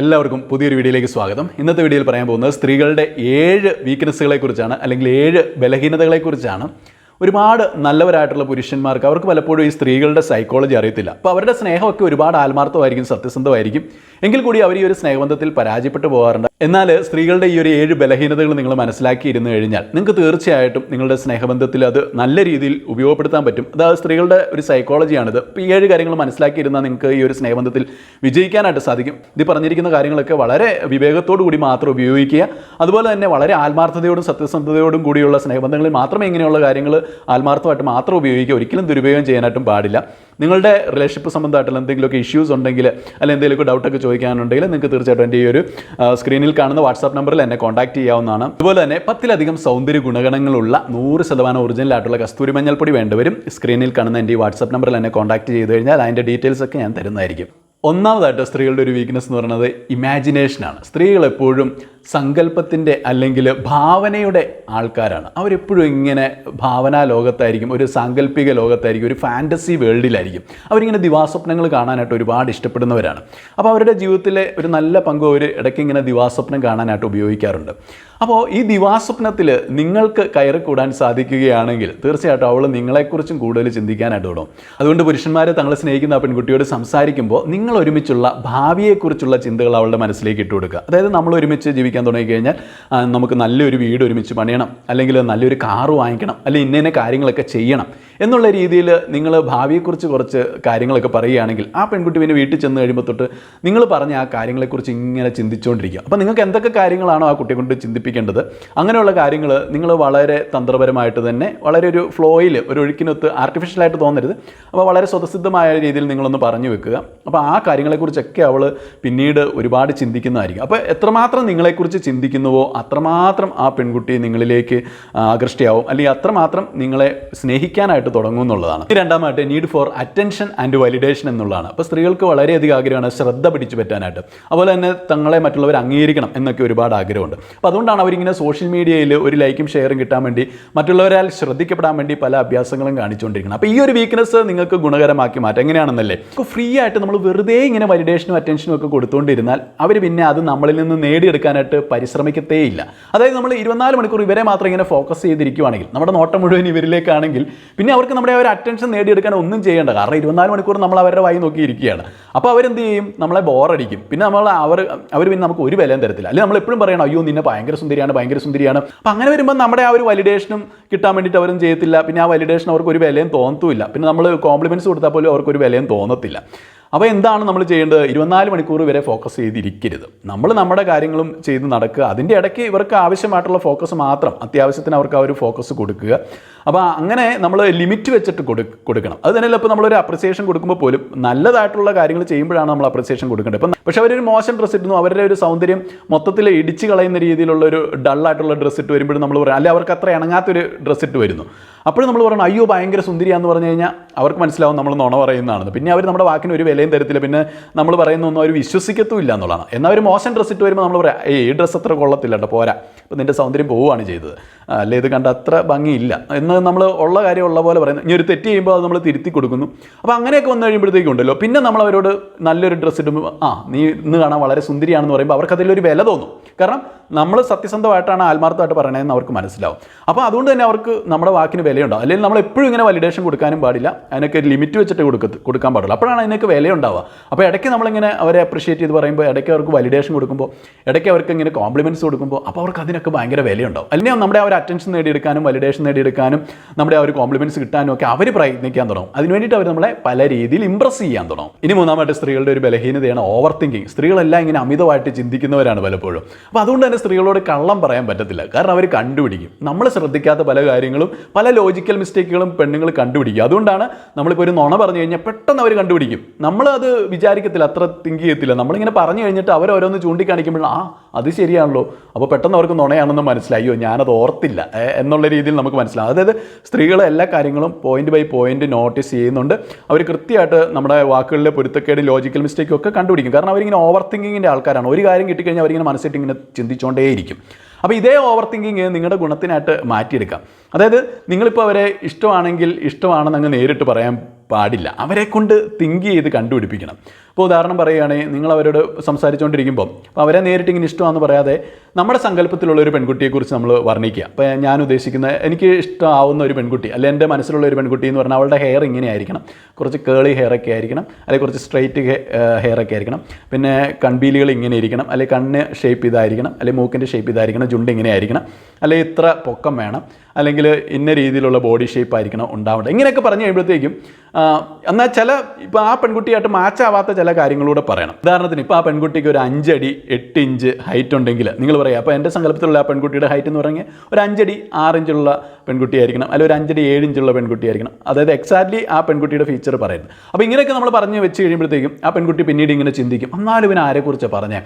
എല്ലാവർക്കും പുതിയൊരു വീഡിയോയിലേക്ക് സ്വാഗതം. ഇന്നത്തെ വീഡിയോയിൽ പറയാൻ പോകുന്നത് സ്ത്രീകളുടെ ഏഴ് വീക്ക്നെസ്സുകളെ കുറിച്ചാണ് അല്ലെങ്കിൽ ഏഴ് ബലഹീനതകളെ കുറിച്ചാണ് ഒരുപാട് നല്ലവരായിട്ടുള്ള പുരുഷന്മാർക്ക് അവർക്ക് പലപ്പോഴും ഈ സ്ത്രീകളുടെ സൈക്കോളജി അറിയത്തില്ല. അപ്പോൾ അവരുടെ സ്നേഹമൊക്കെ ഒരുപാട് ആത്മാർത്ഥമായിരിക്കും സത്യസന്ധമായിരിക്കും. എങ്കിൽ കൂടി അവർ ഈ ഒരു സ്നേഹബന്ധത്തിൽ പരാജയപ്പെട്ടു പോകാറുണ്ട്. എന്നാൽ സ്ത്രീകളുടെ ഈ ഒരു ഏഴ് ബലഹീനതകൾ നിങ്ങൾ മനസ്സിലാക്കിയിരുന്നു കഴിഞ്ഞാൽ നിങ്ങൾക്ക് തീർച്ചയായിട്ടും നിങ്ങളുടെ സ്നേഹബന്ധത്തിൽ അത് നല്ല രീതിയിൽ ഉപയോഗപ്പെടുത്താൻ പറ്റും. അതായത് സ്ത്രീകളുടെ ഒരു സൈക്കോളജിയാണിത് ഈ ഏഴ് കാര്യങ്ങൾ മനസ്സിലാക്കിയിരുന്നാൽ നിങ്ങൾക്ക് ഈ ഒരു സ്നേഹബന്ധത്തിൽ വിജയിക്കാനായിട്ട് സാധിക്കും. ഇത് പറഞ്ഞിരിക്കുന്ന കാര്യങ്ങളൊക്കെ വളരെ വിവേകത്തോടു കൂടി മാത്രം ഉപയോഗിക്കുക. അതുപോലെ തന്നെ വളരെ ആത്മാർത്ഥതയോടും സത്യസന്ധതയോടും കൂടിയുള്ള സ്നേഹബന്ധങ്ങളിൽ മാത്രമേ ഇങ്ങനെയുള്ള കാര്യങ്ങൾ ആത്മാർത്ഥമായിട്ട് മാത്രം ഉപയോഗിക്കുക ഒരിക്കലും ദുരുപയോഗം ചെയ്യാനായിട്ടും പാടില്ല. നിങ്ങളുടെ റിലേഷൻഷിപ്പ് സംബന്ധമായിട്ടുള്ള എന്തെങ്കിലുമൊക്കെ ഇഷ്യൂസ് ഉണ്ടെങ്കിൽ അല്ലെങ്കിൽ എന്തെങ്കിലുമൊക്കെ ഡൗട്ടൊക്കെ ചോദിക്കാനുണ്ടെങ്കിൽ നിങ്ങൾക്ക് തീർച്ചയായിട്ടും എന്റെ ഈ ഒരു സ്ക്രീനിൽ കാണുന്ന വാട്സാപ്പ് നമ്പറിൽ എന്നെ കോൺടാക്ട് ചെയ്യാവുന്നതാണ്. അതുപോലെ തന്നെ പത്തിലധികം സൗന്ദര്യ ഗുണഗണങ്ങളുള്ള നൂറ് ശതമാനം ഒറിജിനൽ ആയിട്ടുള്ള കസ്തൂരി മഞ്ഞൾപ്പൊടി വേണ്ടവരും സ്ക്രീനിൽ കാണുന്ന എന്റെ ഈ വാട്സാപ്പ് നമ്പറിൽ എന്നെ കോൺടാക്ട് ചെയ്ത് കഴിഞ്ഞാൽ അതിന്റെ ഡീറ്റെയിൽസ് ഒക്കെ ഞാൻ തരുന്നതായിരിക്കും. ഒന്നാമതായിട്ട് സ്ത്രീകളുടെ ഒരു വീക്ക്നെസ് എന്ന് പറയുന്നത് ഇമാജിനേഷനാണ് സ്ത്രീകൾ എപ്പോഴും സങ്കല്പത്തിന്റെ അല്ലെങ്കിൽ ഭാവനയുടെ ആൾക്കാരാണ്. അവരെപ്പോഴും ഇങ്ങനെ ഭാവനാ ലോകത്തായിരിക്കും ഒരു സാങ്കല്പിക ലോകത്തായിരിക്കും ഒരു ഫാന്റസി വേൾഡിലായിരിക്കും. അവരിങ്ങനെ ദിവാസ്വപ്നങ്ങൾ കാണാനായിട്ട് ഒരുപാട് ഇഷ്ടപ്പെടുന്നവരാണ്. അപ്പോൾ അവരുടെ ജീവിതത്തിലെ ഒരു നല്ല പങ്ക് അവർ ഇടയ്ക്ക് ഇങ്ങനെ ദിവാസ്വപ്നം കാണാനായിട്ട് ഉപയോഗിക്കാറുണ്ട്. അപ്പോൾ ഈ ദിവാസ്വപ്നത്തിൽ നിങ്ങൾക്ക് കയറിക്കൂടാൻ സാധിക്കുകയാണെങ്കിൽ തീർച്ചയായിട്ടും അവൾ നിങ്ങളെക്കുറിച്ചും കൂടുതൽ ചിന്തിക്കാനായിട്ട് തുടങ്ങും. അതുകൊണ്ട് പുരുഷന്മാർ തങ്ങളെ സ്നേഹിക്കുന്ന ആ പെൺകുട്ടിയോട് സംസാരിക്കുമ്പോൾ നിങ്ങൾ ഒരുമിച്ചുള്ള ഭാവിയെക്കുറിച്ചുള്ള ചിന്തകൾ അവളുടെ മനസ്സിലേക്ക് ഇട്ട് കൊടുക്കുക അതായത് നമ്മൾ ഒരുമിച്ച് ജീവിക്കാൻ തുടങ്ങിക്കഴിഞ്ഞാൽ നമുക്ക് നല്ലൊരു വീട് ഒരുമിച്ച് പണിയണം അല്ലെങ്കിൽ നല്ലൊരു കാറ് വാങ്ങിക്കണം അല്ലെങ്കിൽ ഇന്ന കാര്യങ്ങളൊക്കെ ചെയ്യണം. എന്നുള്ള രീതിയിൽ നിങ്ങൾ ഭാവിയെക്കുറിച്ച് കുറച്ച് കാര്യങ്ങളൊക്കെ പറയുകയാണെങ്കിൽ ആ പെൺകുട്ടി പിന്നെ വീട്ടിൽ ചെന്ന് കഴിയുമ്പോൾ തൊട്ട് നിങ്ങൾ പറഞ്ഞ ആ കാര്യങ്ങളെക്കുറിച്ച് ഇങ്ങനെ ചിന്തിച്ചുകൊണ്ടിരിക്കുക അപ്പോൾ നിങ്ങൾക്ക് എന്തൊക്കെ കാര്യങ്ങളാണോ ആ കുട്ടിയെ കൊണ്ട് ചിന്തിപ്പിക്കേണ്ടത്? അങ്ങനെയുള്ള കാര്യങ്ങൾ നിങ്ങൾ വളരെ തന്ത്രപരമായിട്ട് തന്നെ വളരെ ഒരു ഫ്ലോയിൽ ഒരു ഒഴുക്കിനൊത്ത് ആർട്ടിഫിഷ്യലായിട്ട് തോന്നരുത്. അപ്പോൾ വളരെ സ്വതസിദ്ധമായ രീതിയിൽ നിങ്ങളൊന്ന് പറഞ്ഞു വെക്കുക. അപ്പോൾ ആ കാര്യങ്ങളെക്കുറിച്ചൊക്കെ അവൾ പിന്നീട് ഒരുപാട് ചിന്തിക്കുന്നതായിരിക്കും. അപ്പോൾ എത്രമാത്രം നിങ്ങളെക്കുറിച്ച് ചിന്തിക്കുന്നുവോ അത്രമാത്രം ആ പെൺകുട്ടി നിങ്ങളിലേക്ക് ആകൃഷ്ടയാവും. അല്ലെങ്കിൽ അത്രമാത്രം നിങ്ങളെ സ്നേഹിക്കാനായിട്ട് തുടങ്ങും എന്നുള്ളതാണ് രണ്ടാമായിട്ട് need for attention and validation എന്നുള്ളതാണ്. അപ്പോൾ സ്ത്രീകൾക്ക് വളരെയധികം ആഗ്രഹമാണ് ശ്രദ്ധ പിടിച്ചു പറ്റാനായിട്ട്. അതുപോലെ തന്നെ തങ്ങളെ മറ്റുള്ളവർ അംഗീകരിക്കണം എന്നൊക്കെ ഒരുപാട് ആഗ്രഹമുണ്ട്. അപ്പോൾ അതുകൊണ്ടാണ് അവരിങ്ങനെ സോഷ്യൽ മീഡിയയിൽ ഒരു ലൈക്കും ഷെയറും കിട്ടാൻ വേണ്ടി മറ്റുള്ളവരാൽ ശ്രദ്ധിക്കപ്പെടാൻ വേണ്ടി പല അഭ്യാസങ്ങളും കാണിച്ചുകൊണ്ടിരിക്കണം അപ്പോൾ ഈ ഒരു വീക്ക്നെസ് നിങ്ങൾക്ക് ഗുണകരമാക്കി മാറ്റാം. എങ്ങനെയാണെന്നല്ലേ? അപ്പോൾ ഫ്രീ ആയിട്ട് നമ്മൾ വെറുതെ ഇങ്ങനെ വാലിഡേഷനും അറ്റൻഷനും ഒക്കെ കൊടുത്തുകൊണ്ടിരുന്നാൽ അവർ പിന്നെ അത് നമ്മളിൽ നിന്ന് നേടിയെടുക്കാനായിട്ട് പരിശ്രമിക്കത്തേയില്ല. അതായത് നമ്മൾ ഇരുപത്തിനാല് മണിക്കൂർ ഇവരെ മാത്രം ഇങ്ങനെ ഫോക്കസ് ചെയ്തിരിക്കുകയാണെങ്കിൽ നമ്മുടെ നോട്ടം മുഴുവൻ ഇവരിലേക്കാണെങ്കിൽ പിന്നെ അവർക്ക് നമ്മുടെ ഒരു അറ്റൻഷൻ നേടിയെടുക്കാൻ ഒന്നും ചെയ്യേണ്ട. കാരണം ഇരുപത്തിനാല് മണിക്കൂർ നമ്മൾ അവരുടെ വായി നോക്കിയിരിക്കുകയാണ്. അപ്പോൾ അവരെന്ത് ചെയ്യും? നമ്മളെ ബോറടിക്കും പിന്നെ നമ്മൾ അവർ അവർ പിന്നെ നമുക്ക് ഒരു വിലയും തരത്തില്ല. അല്ലെങ്കിൽ നമ്മൾ എപ്പോഴും പറയണം അയ്യോ നിന്നെ ഭയങ്കര സുന്ദരിയാണ് ഭയങ്കര സുന്ദരിയാണ്. അപ്പം അങ്ങനെ വരുമ്പോൾ നമ്മുടെ ആ ഒരു വാലിഡേഷനും കിട്ടാൻ വേണ്ടിയിട്ട് അവരും ചെയ്യത്തില്ല. പിന്നെ ആ വാലിഡേഷൻ അവർക്ക് ഒരു വിലയും തോന്നത്തുമില്ല. പിന്നെ നമ്മൾ കോംപ്ലിമെന്റ്സ് കൊടുത്താൽ പോലും അവർക്ക് ഒരു വിലയും തോന്നത്തില്ല. അപ്പോൾ എന്താണ് നമ്മൾ ചെയ്യേണ്ടത്? ഇരുപത്തിനാല് മണിക്കൂർ വരെ ഫോക്കസ് ചെയ്തിരിക്കരുത്. നമ്മൾ നമ്മുടെ കാര്യങ്ങളും ചെയ്ത് നടക്കുക. അതിന്റെ ഇടയ്ക്ക് ഇവർക്ക് ആവശ്യമായിട്ടുള്ള ഫോക്കസ് മാത്രം അത്യാവശ്യത്തിന് അവർക്ക് ആ ഒരു ഫോക്കസ് കൊടുക്കുക. അപ്പോൾ അങ്ങനെ നമ്മൾ ലിമിറ്റ് വെച്ചിട്ട് കൊടു കൊടുക്കണം. അത് തന്നെയല്ല ഇപ്പോൾ നമ്മളൊരു അപ്രിസിയേഷൻ കൊടുക്കുമ്പോൾ പോലും നല്ലതായിട്ടുള്ള കാര്യങ്ങൾ ചെയ്യുമ്പോഴാണ് നമ്മൾ അപ്രിസിയേഷൻ കൊടുക്കേണ്ടത്. ഇപ്പം പക്ഷേ അവരൊരു മോശം ഡ്രസ്സ് ഇടുന്നു അവരുടെ ഒരു സൗന്ദര്യം മൊത്തത്തിൽ ഇടിച്ച് കളയുന്ന രീതിയിലുള്ള ഒരു ഡള്ളായിട്ടുള്ള ഡ്രസ്സ് ഇട്ട് വരുമ്പോഴും നമ്മൾ പറയാം അല്ലെങ്കിൽ അവർക്ക് അത്ര ഇണങ്ങാത്തൊരു ഡ്രസ്സ് ഇട്ട് വരുന്നു. അപ്പോഴും നമ്മൾ പറയണം അയ്യോ ഭയങ്കര സുന്ദരിയാന്ന് പറഞ്ഞു കഴിഞ്ഞാൽ അവർക്ക് മനസ്സിലാവും നമ്മൾ നുണ പറയുന്നതാണെന്ന്. പിന്നെ അവർ നമ്മുടെ വാക്കിന് ഒരു വിലയും തരത്തില്ല. പിന്നെ നമ്മൾ പറയുന്നൊന്നും അവർ വിശ്വസിക്കത്തുമില്ല എന്നുള്ളതാണ്. എന്നാൽ ഒരു മോശം ഡ്രസ്സ് ഇട്ട് വരുമ്പോൾ നമ്മൾ പറയാം ഏ ഈ ഡ്രസ്സ് അത്ര കൊള്ളത്തില്ല കേട്ടോ പോരാ. ഇപ്പം നിന്റെ സൗന്ദര്യം പോവുകയാണ് ചെയ്തത്. അല്ലേ ഇത് കണ്ട അത്ര ഭംഗിയില്ല. എന്ന് നമ്മൾ ഉള്ള കാര്യം ഉള്ള പോലെ പറയുന്നത് ഇനി ഒരു തെറ്റ് ചെയ്യുമ്പോൾ അത് നമ്മൾ തിരുത്തി കൊടുക്കുന്നു. അപ്പോൾ അങ്ങനെയൊക്കെ വന്നു കഴിയുമ്പോഴത്തേക്കും ഉണ്ടല്ലോ. പിന്നെ നമ്മൾ അവരോട് നല്ലൊരു ഡ്രസ്സ് ഇടുമ്പോൾ ആ നീ ഇന്ന് കാണാൻ വളരെ സുന്ദരിയാണെന്ന് പറയുമ്പോൾ അവർക്ക് അതിലൊരു വില തോന്നും. കാരണം നമ്മൾ സത്യസന്ധമായിട്ടാണ് ആത്മാർത്ഥമായിട്ട് പറയണതെന്ന് അവർക്ക് മനസ്സിലാവും. അപ്പോൾ അതുകൊണ്ട് തന്നെ അവർക്ക് നമ്മുടെ വാക്കിന് വിലയുണ്ടാവും അല്ലെങ്കിൽ നമ്മൾ എപ്പോഴും ഇങ്ങനെ വാലിഡേഷൻ കൊടുക്കാനും പാടില്ല. അതിനൊക്കെ ഒരു ലിമിറ്റ് വെച്ചിട്ട് കൊടുക്ക കൊടുക്കാൻ പാടുള്ളൂ. അപ്പോഴാണ് അതിനൊക്കെ വിലയുണ്ടാവുക. അപ്പോൾ ഇടയ്ക്ക് നമ്മളിങ്ങനെ അവരെ അപ്രിഷിയേറ്റ് ചെയ്ത് പറയുമ്പോൾ ഇടയ്ക്ക് അവർക്ക് വാലിഡേഷൻ കൊടുക്കുമ്പോൾ ഇടയ്ക്ക് അവർക്ക് ഇങ്ങനെ കോംപ്ലിമെന്റ്സ് കൊടുക്കുമ്പോൾ അപ്പോൾ അവർക്ക് അതിനൊക്കെ ഭയങ്കര വിലയുണ്ടാവും. അല്ലെങ്കിൽ നമ്മുടെ ആ ഒരു അറ്റൻഷൻ നേടിയെടുക്കാനും വാലിഡേഷൻ നേടിയെടുക്കാനും നമ്മുടെ ആ ഒരു കോംപ്ലിമെന്റ്സ് കിട്ടാനും ഒക്കെ അവർ പ്രയത്നിക്കാൻ തുടങ്ങും. അതിന് വേണ്ടിയിട്ട് അവർ നമ്മളെ പല രീതിയിൽ ഇമ്പ്രസ് ചെയ്യാൻ തുടങ്ങും. ഇനി മൂന്നാമത്തെ സ്ത്രീകളുടെ ഒരു ബലഹീനതയാണ് ഓവർ തിങ്കിങ് സ്ത്രീകളെല്ലാം ഇങ്ങനെ അമിതമായിട്ട് ചിന്തിക്കുന്നവരാണ് പലപ്പോഴും. അപ്പോൾ അതുകൊണ്ട് തന്നെ സ്ത്രീകളോട് കള്ളം പറയാൻ പറ്റത്തില്ല. കാരണം അവർ കണ്ടുപിടിക്കും. നമ്മൾ ശ്രദ്ധിക്കാത്ത പല കാര്യങ്ങളും പല ലോജിക്കൽ മിസ്റ്റേക്കുകളും പെണ്ണുങ്ങൾ കണ്ടുപിടിക്കും. അതുകൊണ്ടാണ് നമ്മളിപ്പോൾ ഒരു നുണ പറഞ്ഞു കഴിഞ്ഞാൽ പെട്ടെന്ന് അവർ കണ്ടുപിടിക്കും. നമ്മളത് വിചാരിക്കത്തില്ല അത്ര തിങ്ക് ചെയ്യത്തില്ല. നമ്മളിങ്ങനെ പറഞ്ഞു കഴിഞ്ഞിട്ട് അവരോരോന്ന് ചൂണ്ടിക്കാണിക്കുമ്പോൾ ആ അത് ശരിയാണല്ലോ. അപ്പോൾ പെട്ടെന്ന് അവർക്ക് നുണയാണെന്ന് മനസ്സിലായി. ഞാനത് ഓർത്തില്ല. എന്നുള്ള രീതിയിൽ നമുക്ക് മനസ്സിലാവും. അതായത് സ്ത്രീകൾ എല്ലാ കാര്യങ്ങളും പോയിന്റ് ബൈ പോയിന്റ് നോട്ടീസ് ചെയ്യുന്നുണ്ട്. അവർ കൃത്യമായിട്ട് നമ്മുടെ വാക്കുകളിലെ പൊരുത്തക്കേട് ലോജിക്കൽ മിസ്റ്റേക്കും ഒക്കെ കണ്ടുപിടിക്കും. കാരണം അവരിങ്ങനെ ഓവർ തിങ്കിങ്ങിന്റെ ആൾക്കാരാണ്. ഒരു കാര്യം കിട്ടിക്കഴിഞ്ഞാൽ അവരിങ്ങനെ മനസ്സിട്ട് ഇങ്ങനെ ചിന്തിച്ചുകൊണ്ടേയിരിക്കും അപ്പോൾ ഇതേ ഓവർ തിങ്കിങ് നിങ്ങളുടെ ഗുണത്തിനായിട്ട് മാറ്റിയെടുക്കാം. അതായത് നിങ്ങളിപ്പോൾ അവരെ ഇഷ്ടമാണെങ്കിൽ ഇഷ്ടമാണെന്ന് അങ്ങ് നേരിട്ട് പറയാൻ പാടില്ല. അവരെ കൊണ്ട് തിങ്ക് ചെയ്ത് കണ്ടുപിടിപ്പിക്കണം. ഇപ്പോൾ ഉദാഹരണം പറയുകയാണെങ്കിൽ നിങ്ങൾ അവരോട് സംസാരിച്ചുകൊണ്ടിരിക്കുമ്പോൾ അപ്പോൾ അവരെ നേരിട്ട് ഇങ്ങനെ ഇഷ്ടമാണെന്ന് പറയാതെ നമ്മുടെ സങ്കല്പത്തിലുള്ള ഒരു പെൺകുട്ടിയെക്കുറിച്ച് നമ്മൾ വർണിക്കുക. അപ്പോൾ ഞാൻ ഉദ്ദേശിക്കുന്ന എനിക്ക് ഇഷ്ടമാവുന്ന ഒരു പെൺകുട്ടി അല്ലെ എന്റെ മനസ്സിലുള്ള ഒരു പെൺകുട്ടി എന്ന് പറഞ്ഞാൽ അവളുടെ ഹെയർ ഇങ്ങനെ ആയിരിക്കണം. കുറച്ച് കേളി ഹെയർ ഒക്കെ ആയിരിക്കണം അല്ലെങ്കിൽ കുറച്ച് സ്ട്രൈറ്റ് ഹെയർ ഒക്കെ ആയിരിക്കണം. പിന്നെ കൺപീലികൾ ഇങ്ങനെ ഇരിക്കണം അല്ലെങ്കിൽ കണ്ണ് ഷേപ്പ് ഇതായിരിക്കണം അല്ലെങ്കിൽ മൂക്കിന്റെ ഷേപ്പ് ഇതായിരിക്കണം ജുണ്ട് ഇങ്ങനെ ആയിരിക്കണം. അല്ലെങ്കിൽ ഇത്ര പൊക്കം വേണം അല്ലെങ്കിൽ ഇന്ന രീതിയിലുള്ള ബോഡി ഷേപ്പ് ആയിരിക്കണം ഉണ്ടാവേണ്ടത്. ഇങ്ങനെയൊക്കെ പറഞ്ഞു കഴിയുമ്പോഴത്തേക്കും എന്നാൽ ചില ഇപ്പോൾ ആ പെൺകുട്ടിയായിട്ട് മാച്ചാവാത്ത ചില കാര്യങ്ങളൂടെ പറയണം. ഉദാഹരണത്തിന് ഇപ്പോൾ ആ പെൺകുട്ടിക്ക് ഒരു അഞ്ചടി എട്ട് ഇഞ്ച് ഹൈറ്റ് ഉണ്ടെങ്കിൽ നിങ്ങൾ പറയാം അപ്പോൾ എന്റെ സങ്കല്പത്തിലുള്ള ആ പെൺകുട്ടിയുടെ ഹൈറ്റ് എന്ന് പറഞ്ഞാൽ ഒരു അഞ്ചടി ആറ് ഇഞ്ചുള്ള പെൺകുട്ടിയായിരിക്കണം അല്ലെങ്കിൽ ഒരു അഞ്ചടി ഏഴ് ഇഞ്ചുള്ള പെൺകുട്ടിയായിരിക്കണം. അതായത് എക്സാക്ട്ലി ആ പെൺകുട്ടിയുടെ ഫീച്ചർ പറയുന്നത്. അപ്പോൾ ഇങ്ങനെയൊക്കെ നമ്മൾ പറഞ്ഞ് വെച്ച് കഴിയുമ്പോഴത്തേക്കും ആ പെൺകുട്ടി പിന്നീട് ഇങ്ങനെ ചിന്തിക്കും. എന്നാലും ഇവനെ ആരെക്കുറിച്ച് പറഞ്ഞേ?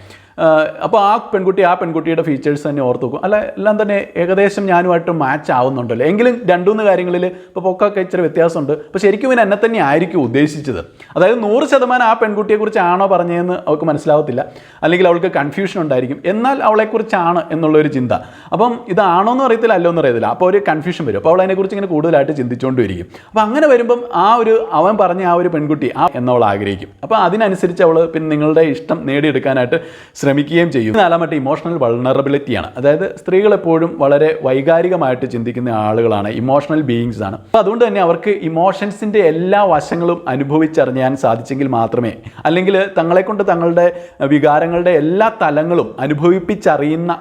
അപ്പോൾ ആ പെൺകുട്ടി ആ പെൺകുട്ടിയുടെ ഫീച്ചേഴ്സ് തന്നെ ഓർത്ത് നോക്കും അല്ല എല്ലാം തന്നെ ഏകദേശം ഞാനുമായിട്ട് മാച്ച് ആവുന്നുണ്ടല്ലോ. എങ്കിലും രണ്ടുമൂന്ന് കാര്യങ്ങളിൽ ഇപ്പോൾ പൊക്കൊക്കെ ഇച്ചിരി വ്യത്യാസമുണ്ട്. അപ്പോൾ ശരിക്കും ഇവൻ എന്നെ തന്നെ ആയിരിക്കും ഉദ്ദേശിച്ചത്. അതായത് നൂറ് ശതമാനം ആ പെൺകുട്ടിയെക്കുറിച്ചാണോ പറഞ്ഞതെന്ന് അവൾക്ക് മനസ്സിലാവത്തില്ല. അല്ലെങ്കിൽ അവൾക്ക് കൺഫ്യൂഷൻ ഉണ്ടായിരിക്കും. എന്നാൽ അവളെക്കുറിച്ചാണ് എന്നുള്ളൊരു ചിന്ത. അപ്പം ഇതാണോ എന്ന് അറിയത്തില്ല അല്ലോ എന്ന് അറിയത്തില്ല. അപ്പോൾ ഒരു വരും. അപ്പോൾ അവൾ അതിനെക്കുറിച്ച് ഇങ്ങനെ കൂടുതലായിട്ട് ചിന്തിച്ചുകൊണ്ടിരിക്കും അപ്പോൾ അങ്ങനെ വരുമ്പം ആ ഒരു അവൻ പറഞ്ഞ ആ ഒരു പെൺകുട്ടി ആ എന്നവൾ ആഗ്രഹിക്കും. അപ്പോൾ അതിനനുസരിച്ച് അവൾ പിന്നെ നിങ്ങളുടെ ഇഷ്ടം നേടിയെടുക്കാനായിട്ട് ശ്രമിക്കുകയും ചെയ്യും. നാലാമത്തെ ഇമോഷണൽ വൾണറബിലിറ്റിയാണ് അതായത് സ്ത്രീകൾ എപ്പോഴും വളരെ വൈകാരികമായിട്ട് ചിന്തിക്കുന്ന ആളുകളാണ് ഇമോഷണൽ ബീയിങ്സ് ആണ്. അപ്പോൾ അതുകൊണ്ട് തന്നെ അവർക്ക് ഇമോഷൻസിന്റെ എല്ലാ വശങ്ങളും അനുഭവിച്ചറിയാൻ സാധിച്ചെങ്കിൽ മാത്രമേ അല്ലെങ്കിൽ തങ്ങളെക്കൊണ്ട് തങ്ങളുടെ വികാരങ്ങളുടെ എല്ലാ തലങ്ങളും അനുഭവിപ്പിച്ചറിയുന്ന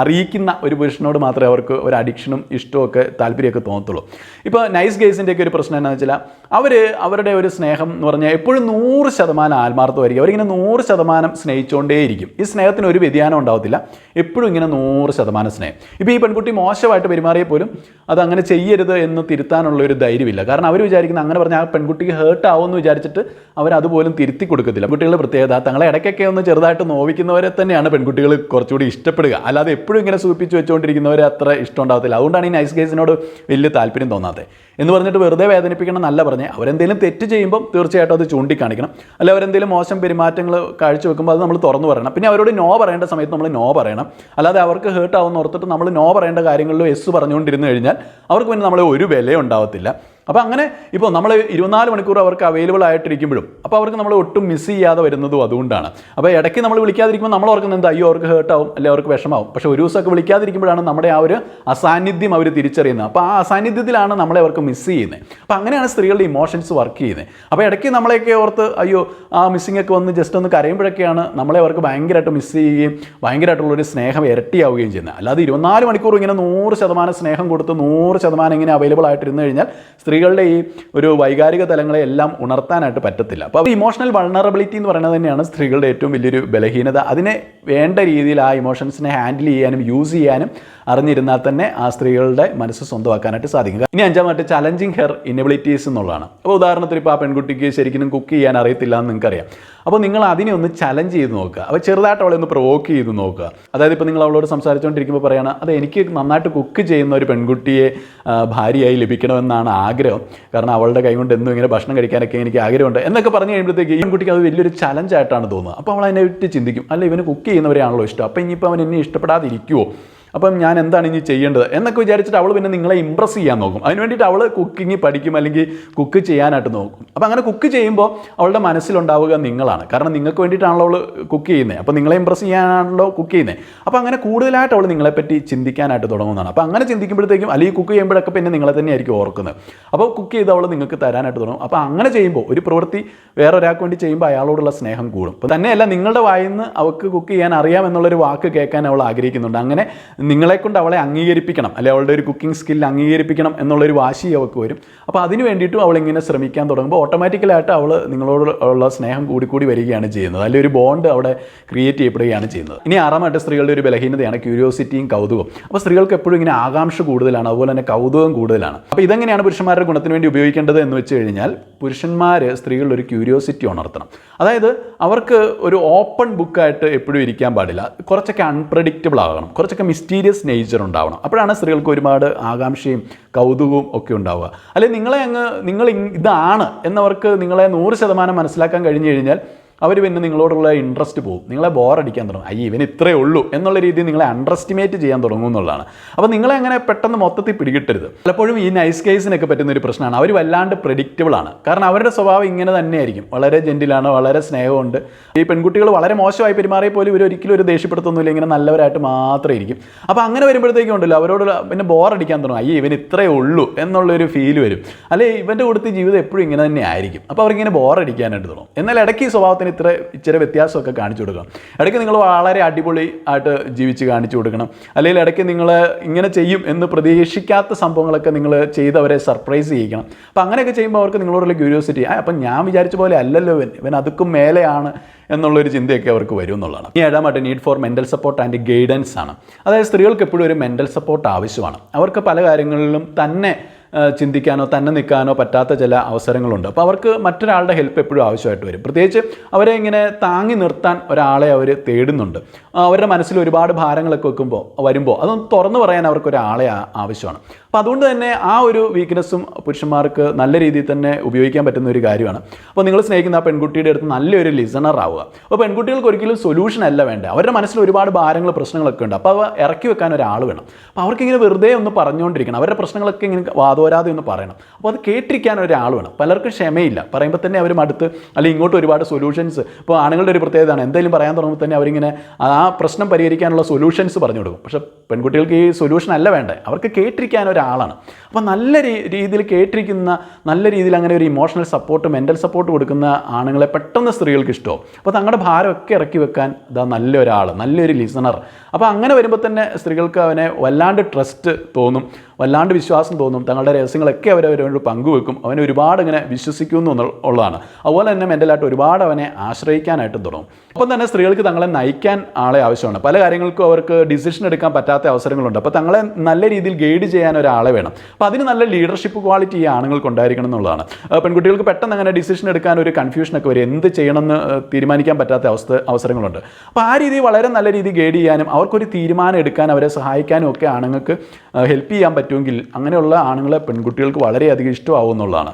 അറിയിക്കുന്ന ഒരു പുരുഷനോട് മാത്രമേ അവർക്ക് ഒരു അഡിക്ഷനും ഇഷ്ടവും ഒക്കെ താല്പര്യമൊക്കെ തോന്നത്തുള്ളൂ. ഇപ്പോൾ നൈസ് ഗേസിന്റെയൊക്കെ ഒരു പ്രശ്നം എന്താണെന്ന് വെച്ചാൽ അവർ അവരുടെ ഒരു സ്നേഹം എന്ന് പറഞ്ഞാൽ എപ്പോഴും നൂറ് ശതമാനം ആത്മാർത്ഥമായിരിക്കും. അവരിങ്ങനെ നൂറ് ശതമാനം സ്നേഹിച്ചുകൊണ്ടേയിരിക്കും ഈ സ്നേഹത്തിന് ഒരു വ്യതിയാനം ഉണ്ടാവത്തില്ല. എപ്പോഴും ഇങ്ങനെ നൂറ് ശതമാനം സ്നേഹം. ഇപ്പോൾ ഈ പെൺകുട്ടി മോശമായിട്ട് പെരുമാറിയ പോലും അത് അങ്ങനെ ചെയ്യരുത് എന്ന് തിരുത്താനുള്ള ഒരു ധൈര്യമില്ല. കാരണം അവർ വിചാരിക്കുന്ന അങ്ങനെ പറഞ്ഞാൽ ആ പെൺകുട്ടിക്ക് ഹേർട്ട് ആവുമെന്ന് വിചാരിച്ചിട്ട് അവരതുപോലും തിരുത്തി കൊടുക്കത്തില്ല. കുട്ടികളുടെ പ്രത്യേകത തങ്ങളെ ഇടയ്ക്കൊക്കെ ഒന്ന് ചെറുതായിട്ട് നോവിക്കുന്നവരെ തന്നെയാണ് പെൺകുട്ടികൾ കുറച്ചുകൂടി ഇഷ്ടപ്പെടുക. അല്ലാതെ എപ്പോഴും ഇങ്ങനെ സൂപ്പിച്ച് വെച്ചുകൊണ്ടിരിക്കുന്നവരെ അത്ര ഇഷ്ടം ഉണ്ടാകത്തില്ല അതുകൊണ്ടാണ് ഈ നൈസ് കേസിനോട് വലിയ താല്പര്യം തോന്നാത്തത് എന്ന് പറഞ്ഞിട്ട് വെറുതെ വേദനിപ്പിക്കണം എന്നല്ല പറഞ്ഞേ. അവരെന്തെങ്കിലും തെറ്റ് ചെയ്യുമ്പോൾ തീർച്ചയായിട്ടും അത് ചൂണ്ടിക്കാണിക്കണം. അല്ല അവരെന്തെങ്കിലും മോശം പെരുമാറ്റങ്ങൾ കാഴ്ചവെക്കുമ്പോൾ അത് നമ്മൾ തുറന്നു പറയണം. പിന്നെ അവരോട് നോ പറയേണ്ട സമയത്ത് നമ്മൾ നോ പറയണം. അല്ലാതെ അവർക്ക് ഹേർട്ട് ആവുമെന്ന് ഓർത്തിട്ട് നമ്മൾ നോ പറയേണ്ട കാര്യങ്ങളിലും എസ് പറഞ്ഞുകൊണ്ടിരുന്നു കഴിഞ്ഞാൽ അവർക്ക് പിന്നെ നമ്മളെ ഒരു വില ഉണ്ടാവത്തില്ല. അപ്പോൾ അങ്ങനെ ഇപ്പോൾ നമ്മൾ ഇരുപത്തിനാല് മണിക്കൂർ അവർക്ക് അവൈലബിൾ ആയിട്ടിരിക്കുമ്പോഴും അപ്പോൾ അവർക്ക് നമ്മൾ ഒട്ടും മിസ് ചെയ്യാതെ വരുന്നതും അതുകൊണ്ടാണ്. അപ്പോൾ ഇടയ്ക്ക് നമ്മൾ വിളിക്കാതിരിക്കുമ്പോൾ നമ്മൾ ഓർക്കുന്നത് എന്താ അയ്യോ അവർക്ക് ഹേർട്ടാവും അല്ലെങ്കിൽ അവർക്ക് വിഷമാവും. പക്ഷേ ഒരു ദിവസമൊക്കെ വിളിക്കാതിരിക്കുമ്പോഴാണ് നമ്മുടെ ആ ഒരു അസാന്നിധ്യം അവർ തിരിച്ചറിയുന്നത്. അപ്പോൾ ആ അസാന്നിധ്യത്തിലാണ് നമ്മളെ അവർക്ക് മിസ് ചെയ്യുന്നത്. അപ്പോൾ അങ്ങനെയാണ് സ്ത്രീകളുടെ ഇമോഷൻസ് വർക്ക് ചെയ്യുന്നത്. അപ്പോൾ ഇടയ്ക്ക് നമ്മളെയൊക്കെ ഓർത്ത് അയ്യോ ആ മിസ്സിംഗ് ഒക്കെ വന്ന് ജസ്റ്റ് ഒന്ന് കരയുമ്പോഴൊക്കെയാണ് നമ്മളെ അവർക്ക് ഭയങ്കരമായിട്ട് മിസ് ചെയ്യുകയും ഭയങ്കരമായിട്ടുള്ളൊരു സ്നേഹം ഇരട്ടിയാവുകയും ചെയ്യുന്നത്. അല്ലാതെ ഇരുപത്തിനാല് മണിക്കൂർ ഇങ്ങനെ നൂറ് ശതമാനം സ്നേഹം കൊടുത്ത് നൂറ് ശതമാനം ഇങ്ങനെ അവൈലബിൾ ആയിട്ടിരുന്നു കഴിഞ്ഞാൽ സ്ത്രീകളുടെ ഈ ഒരു വൈകാരിക തലങ്ങളെ എല്ലാം ഉണർത്താനായിട്ട് പറ്റത്തില്ല. അപ്പോൾ ഇമോഷണൽ വൾണറബിലിറ്റി എന്ന് പറയുന്നത് തന്നെയാണ് സ്ത്രീകളുടെ ഏറ്റവും വലിയൊരു ബലഹീനത. അതിനെ വേണ്ട രീതിയിൽ ആ ഇമോഷൻസിനെ ഹാൻഡിൽ ചെയ്യാനും യൂസ് ചെയ്യാനും അറിഞ്ഞിരുന്നാൽ തന്നെ ആ സ്ത്രീകളുടെ മനസ്സ് സ്വന്തമാക്കാനായിട്ട് സാധിക്കും. ഇനി അഞ്ചാമത്തെ ചലഞ്ചിങ് ഹെർ ഇനബിലിറ്റീസ് എന്നുള്ളതാണ്. അപ്പോൾ ഉദാഹരണത്തിന് ഇപ്പോൾ ആ പെൺകുട്ടിക്ക് ശരിക്കും കുക്ക് ചെയ്യാൻ അറിയത്തില്ല എന്ന് നിങ്ങൾക്കറിയാം. അപ്പോൾ നിങ്ങൾ അതിനെ ഒന്ന് ചലഞ്ച് ചെയ്ത് നോക്കുക. അപ്പോൾ ചെറുതായിട്ട് അവളെ ഒന്ന് പ്രൊവോക്ക് ചെയ്ത് നോക്കുക. അതായത് ഇപ്പോൾ നിങ്ങൾ അവളോട് സംസാരിച്ചുകൊണ്ടിരിക്കുമ്പോൾ പറയുകയാണ് അത് എനിക്ക് നന്നായിട്ട് കുക്ക് ചെയ്യുന്ന ഒരു പെൺകുട്ടിയെ ഭാര്യയായി ലഭിക്കണമെന്നാണ് ആഗ്രഹം. കാരണം അവളുടെ കൈ കൊണ്ട് എന്നും ഇങ്ങനെ ഭക്ഷണം കഴിക്കാനൊക്കെ എനിക്ക് ആഗ്രഹമുണ്ട്. എന്നൊക്കെ പറഞ്ഞു കഴിയുമ്പോഴത്തേക്ക് ഈ പെൺകുട്ടിക്ക് അത് വലിയൊരു ചലഞ്ചായിട്ടാണ് തോന്നുന്നത് അപ്പോൾ അവൾ അതിനെ വിട്ട് ചിന്തിക്കും. അല്ല ഇവന് കുക്ക് ചെയ്യുന്നവരെയാണല്ലോ ഇഷ്ടം. അപ്പോൾ ഇനിയിപ്പോൾ അവൻ എന്നെ ഇഷ്ടപ്പെടാതിരിക്കുമോ അപ്പം ഞാൻ എന്താണ് ഇനി ചെയ്യേണ്ടത്? എന്നൊക്കെ വിചാരിച്ചിട്ട് അവൾ പിന്നെ നിങ്ങളെ ഇമ്പ്രസ് ചെയ്യാൻ നോക്കും. അതിന് വേണ്ടിയിട്ട് അവൾ കുക്കിംഗ് പഠിക്കും അല്ലെങ്കിൽ കുക്ക് ചെയ്യാനായിട്ട് നോക്കും. അപ്പം അങ്ങനെ കുക്ക് ചെയ്യുമ്പോൾ അവളുടെ മനസ്സിലുണ്ടാവുക നിങ്ങളാണ്. കാരണം നിങ്ങൾക്ക് വേണ്ടിയിട്ടാണല്ലോ അവൾ കുക്ക് ചെയ്യുന്നത്. അപ്പോൾ നിങ്ങളെ ഇമ്പ്രസ് ചെയ്യാനാണല്ലോ കുക്ക് ചെയ്യുന്നത്. അപ്പോൾ അങ്ങനെ കൂടുതലായിട്ട് അവൾ നിങ്ങളെപ്പറ്റി ചിന്തിക്കാനായിട്ട് തുടങ്ങുന്നതാണ്. അപ്പോൾ അങ്ങനെ ചിന്തിക്കുമ്പോഴത്തേക്കും അല്ലെങ്കിൽ കുക്ക് ചെയ്യുമ്പോഴൊക്കെ പിന്നെ നിങ്ങളെ തന്നെയായിരിക്കും ഓർക്കുന്നത്. അപ്പോൾ കുക്ക് ചെയ്ത് അവൾ നിങ്ങൾക്ക് തരാനായിട്ട് തുടങ്ങും. അപ്പോൾ അങ്ങനെ ചെയ്യുമ്പോൾ ഒരു പ്രവൃത്തി വേറെ ഒരാൾക്ക് വേണ്ടി ചെയ്യുമ്പോൾ അയാളോടുള്ള സ്നേഹം കൂടും. അപ്പോൾ തന്നെയല്ല നിങ്ങളുടെ വായിൽ നിന്ന് അവൾക്ക് കുക്ക് ചെയ്യാൻ അറിയാം എന്നുള്ളൊരു വാക്ക് കേൾക്കാൻ അവൾ ആഗ്രഹിക്കുന്നുണ്ട്. അങ്ങനെ നിങ്ങളെ കൊണ്ട് അവളെ അംഗീകരിപ്പിക്കണം അല്ലെ അവളുടെ ഒരു കുക്കിംഗ് സ്കിൽ അംഗീകരിപ്പിക്കണം എന്നുള്ളൊരു വാശി അവൾക്ക് വരും. അപ്പോൾ അതിന് വേണ്ടിയിട്ടും അവൾ ഇങ്ങനെ ശ്രമിക്കാൻ തുടങ്ങുമ്പോൾ ഓട്ടോമാറ്റിക്കലായിട്ട് അവൾ നിങ്ങളോട് ഉള്ള സ്നേഹം കൂടി കൂടി വരികയാണ് ചെയ്യുന്നത്. അല്ലെങ്കിൽ ഒരു ബോണ്ട് അവിടെ ക്രിയേറ്റ് ചെയ്യപ്പെടുകയാണ് ചെയ്യുന്നത്. ഇനി ആറാമായിട്ട് സ്ത്രീകളുടെ ഒരു ബലഹീനതയാണ് ക്യൂരിയോസിറ്റിയും കൗതുകം അപ്പോൾ സ്ത്രീകൾക്ക് എപ്പോഴും ഇങ്ങനെ ആകാംക്ഷ കൂടുതലാണ് അതുപോലെ തന്നെ കൗതുകം കൂടുതലാണ്. അപ്പോൾ ഇതെങ്ങനെയാണ് പുരുഷന്മാരുടെ ഗുണത്തിന് വേണ്ടി ഉപയോഗിക്കേണ്ടത് എന്ന് വെച്ച് കഴിഞ്ഞാൽ പുരുഷന്മാർ സ്ത്രീകളിൽ ഒരു ക്യൂരിയോസിറ്റി ഉണർത്തണം. അതായത് അവർക്ക് ഒരു ഓപ്പൺ ബുക്കായിട്ട് എപ്പോഴും ഇരിക്കാൻ പാടില്ല. കുറച്ചൊക്കെ അൺപ്രഡിക്റ്റബിൾ ആകണം. കുറച്ചൊക്കെ മിസ്റ്റീരിയസ് നേച്ചർ ഉണ്ടാവണം. അപ്പോഴാണ് സ്ത്രീകൾക്ക് ഒരുപാട് ആകാംക്ഷയും കൗതുകവും ഒക്കെ ഉണ്ടാവുക. അല്ലെങ്കിൽ നിങ്ങളെ അങ്ങ് നിങ്ങൾ ഇതാണ് എന്നവർക്ക് നിങ്ങളെ നൂറ് ശതമാനം മനസ്സിലാക്കാൻ കഴിഞ്ഞു കഴിഞ്ഞാൽ അവർ പിന്നെ നിങ്ങളോടുള്ള ഇൻട്രസ്റ്റ് പോകും നിങ്ങളെ ബോറടിക്കാൻ തുടങ്ങും. അയ്യ ഇവൻ ഇത്രയേ ഉള്ളൂ എന്നുള്ള രീതിയിൽ നിങ്ങളെ അണ്ടർ എസ്റ്റിമേറ്റ് ചെയ്യാൻ തുടങ്ങും എന്നുള്ളതാണ്. അപ്പോൾ നിങ്ങളെ അങ്ങനെ പെട്ടെന്ന് മൊത്തത്തിൽ പിടികിട്ടരുത്. പലപ്പോഴും ഈ നൈസ് കേസിനൊക്കെ പറ്റുന്ന ഒരു പ്രശ്നമാണ്. അവർ വല്ലാണ്ട് പ്രഡിക്റ്റബിൾ ആണ്. കാരണം അവരുടെ സ്വഭാവം ഇങ്ങനെ തന്നെയായിരിക്കും. വളരെ ജെന്റിലാണ് വളരെ സ്നേഹമുണ്ട്. ഈ പെൺകുട്ടികൾ വളരെ മോശമായി പെരുമാറിയ പോലും ഇവർ ഒരിക്കലും ഒരു ദേഷ്യപ്പെടുത്തൊന്നുമില്ല. ഇങ്ങനെ നല്ലവരായിട്ട് മാത്രമേ ഇരിക്കും. അപ്പോൾ അങ്ങനെ വരുമ്പോഴത്തേക്കും ഉണ്ടല്ലോ അവരോട് പിന്നെ ബോറടിക്കാൻ തുടങ്ങും. അയ്യേ ഇവൻ ഇത്രയേ ഉള്ളൂ എന്നുള്ളൊരു ഫീൽ വരും. അല്ലെ ഇവന്റെ കൂടുതൽ ജീവിതം എപ്പോഴും ഇങ്ങനെ തന്നെ ആയിരിക്കും അപ്പോൾ അവർക്കിങ്ങനെ ബോറടിക്കാനായിട്ട് തുടങ്ങും. എന്നാൽ ഇടയ്ക്ക് ഈ സ്വഭാവത്തിന് ഇത്ര ഇച്ചിരി വ്യത്യാസമൊക്കെ കാണിച്ചു കൊടുക്കാം. ഇടയ്ക്ക് നിങ്ങൾ വളരെ അടിപൊളി ആയിട്ട് ജീവിച്ച് കാണിച്ചു കൊടുക്കണം. അല്ലെങ്കിൽ ഇടയ്ക്ക് നിങ്ങൾ ഇങ്ങനെ ചെയ്യും എന്ന് പ്രതീക്ഷിക്കാത്ത സംഭവങ്ങളൊക്കെ നിങ്ങൾ ചെയ്ത് അവരെ സർപ്രൈസ് ചെയ്യിക്കണം. അപ്പോൾ അങ്ങനെയൊക്കെ ചെയ്യുമ്പോൾ അവർക്ക് നിങ്ങളോടുള്ള ക്യൂരിയോസിറ്റി ആ അപ്പം ഞാൻ വിചാരിച്ച പോലെ അല്ലല്ലോ ഇവൻ. ഇവൻ അതുക്കും മേലെയാണ് എന്നുള്ളൊരു ചിന്തയൊക്കെ അവർക്ക് വരും എന്നുള്ളതാണ്. ഈ ഏഴാമത്തെ need for mental support and guidance ആണ്. അതായത് സ്ത്രീകൾക്ക് എപ്പോഴും ഒരു മെന്റൽ സപ്പോർട്ട് ആവശ്യമാണ്. അവർക്ക് പല കാര്യങ്ങളിലും തന്നെ ചിന്തിക്കാനോ തന്നെ നിൽക്കാനോ പറ്റാത്ത ചില അവസരങ്ങളുണ്ട്. അപ്പോൾ അവർക്ക് മറ്റൊരാളുടെ ഹെൽപ്പ് എപ്പോഴും ആവശ്യമായിട്ട് വരും. പ്രത്യേകിച്ച് അവരെ ഇങ്ങനെ താങ്ങി നിർത്താൻ ഒരാളെ അവർ തേടുന്നുണ്ട്. അവരുടെ മനസ്സിൽ ഒരുപാട് ഭാരങ്ങളൊക്കെ വെക്കുമ്പോൾ വരുമ്പോൾ അതൊന്ന് തുറന്നു പറയാൻ അവർക്ക് ഒരാളെ ആവശ്യമാണ്. അപ്പോൾ അതുകൊണ്ട് തന്നെ ആ ഒരു വീക്ക്നെസ്സും പുരുഷന്മാർക്ക് നല്ല രീതിയിൽ തന്നെ ഉപയോഗിക്കാൻ പറ്റുന്ന ഒരു കാര്യമാണ്. അപ്പോൾ നിങ്ങൾ സ്നേഹിക്കുന്ന ആ പെൺകുട്ടിയുടെ അടുത്ത് നല്ലൊരു ലിസണർ ആവുക. അപ്പോൾ പെൺകുട്ടികൾക്ക് ഒരിക്കലും സൊല്യൂഷൻ അല്ല വേണ്ട അവരുടെ മനസ്സിൽ ഒരുപാട് ഭാരങ്ങൾ പ്രശ്നങ്ങളൊക്കെ ഉണ്ട്. അപ്പോൾ അവ ഇറക്കി വെക്കാൻ ഒരാൾ വേണം. അപ്പോൾ അവർക്കിങ്ങനെ വെറുതെ ഒന്ന് പറഞ്ഞുകൊണ്ടിരിക്കണം. അവരുടെ പ്രശ്നങ്ങളൊക്കെ ഇങ്ങനെ വാതോരാതെ ഒന്ന് പറയണം. അപ്പോൾ അത് കേട്ടിരിക്കാൻ ഒരാൾ വേണം. പലർക്കും ക്ഷമയില്ല. പറയുമ്പോൾ തന്നെ അവരും അടുത്ത് അല്ലെങ്കിൽ ഇങ്ങോട്ട് ഒരുപാട് സൊല്യൂഷൻസ് ഇപ്പോൾ ആണുങ്ങളുടെ ഒരു പ്രത്യേകതയാണ്. എന്തെങ്കിലും പറയാൻ തുടങ്ങുമ്പോൾ തന്നെ അവരിങ്ങനെ ആ പ്രശ്നം പരിഹരിക്കാനുള്ള സൊല്യൂഷൻസ് പറഞ്ഞു കൊടുക്കും. പക്ഷേ പെൺകുട്ടികൾക്ക് ഈ സൊല്യൂഷൻ അല്ല വേണ്ടത്. അവർക്ക് കേട്ടിരിക്കാൻ ഒരാളാണ്. അപ്പോൾ നല്ല രീതിയിൽ കേട്ടിരിക്കുന്ന നല്ല രീതിയിൽ അങ്ങനെ ഒരു ഇമോഷണൽ സപ്പോർട്ട് മെന്റൽ സപ്പോർട്ട് കൊടുക്കുന്ന ആണുങ്ങളെ പെട്ടെന്ന് സ്ത്രീകൾക്ക് ഇഷ്ടവും. അപ്പോൾ തങ്ങളുടെ ഭാരമൊക്കെ ഇറക്കി വെക്കാൻ ഇതാ നല്ലൊരാൾ നല്ലൊരു ലിസണർ അപ്പോൾ അങ്ങനെ വരുമ്പോൾ തന്നെ സ്ത്രീകൾക്ക് അവനെ വല്ലാണ്ട് ട്രസ്റ്റ് തോന്നും വല്ലാണ്ട് വിശ്വാസം തോന്നും. തങ്ങളുടെ രഹസ്യങ്ങളൊക്കെ അവർ അവരോട് പങ്കുവെക്കും. അവനെ ഒരുപാട് ഇങ്ങനെ വിശ്വസിക്കുന്നു എന്നുള്ളതാണ് അതുപോലെ തന്നെ മെന്റലായിട്ട് ഒരുപാട് അവനെ ആശ്രയിക്കാനായിട്ട് തുടങ്ങും. അപ്പം തന്നെ സ്ത്രീകൾക്ക് തങ്ങളെ നയിക്കാൻ ആളെ ആവശ്യമാണ്. പല കാര്യങ്ങൾക്കും അവർക്ക് ഡിസിഷൻ എടുക്കാൻ പറ്റാത്ത അവസരങ്ങളുണ്ട്. അപ്പോൾ തങ്ങളെ നല്ല രീതിയിൽ ഗൈഡ് ചെയ്യാൻ ഒരാളെ വേണം. അപ്പോൾ അതിന് നല്ല ലീഡർഷിപ്പ് ക്വാളിറ്റി ഈ ആണുങ്ങൾക്ക് ഉണ്ടായിരിക്കണം എന്നുള്ളതാണ്. പെൺകുട്ടികൾക്ക് പെട്ടെന്ന് അങ്ങനെ ഡിസിഷൻ എടുക്കാൻ ഒരു കൺഫ്യൂഷനൊക്കെ വരും. എന്ത് ചെയ്യണമെന്ന് തീരുമാനിക്കാൻ പറ്റാത്ത അവസ്ഥ അവസരങ്ങളുണ്ട്. അപ്പോൾ ആ രീതി വളരെ നല്ല രീതിയിൽ ഗൈഡ് ചെയ്യാനും അവർക്കൊരു തീരുമാനം എടുക്കാൻ അവരെ സഹായിക്കാനും ഒക്കെ ആണുങ്ങൾക്ക് ഹെൽപ്പ് ചെയ്യാൻ പറ്റുമെങ്കിൽ അങ്ങനെയുള്ള ആണുങ്ങളെ പെൺകുട്ടികൾക്ക് വളരെയധികം ഇഷ്ടമാവും എന്നുള്ളതാണ്.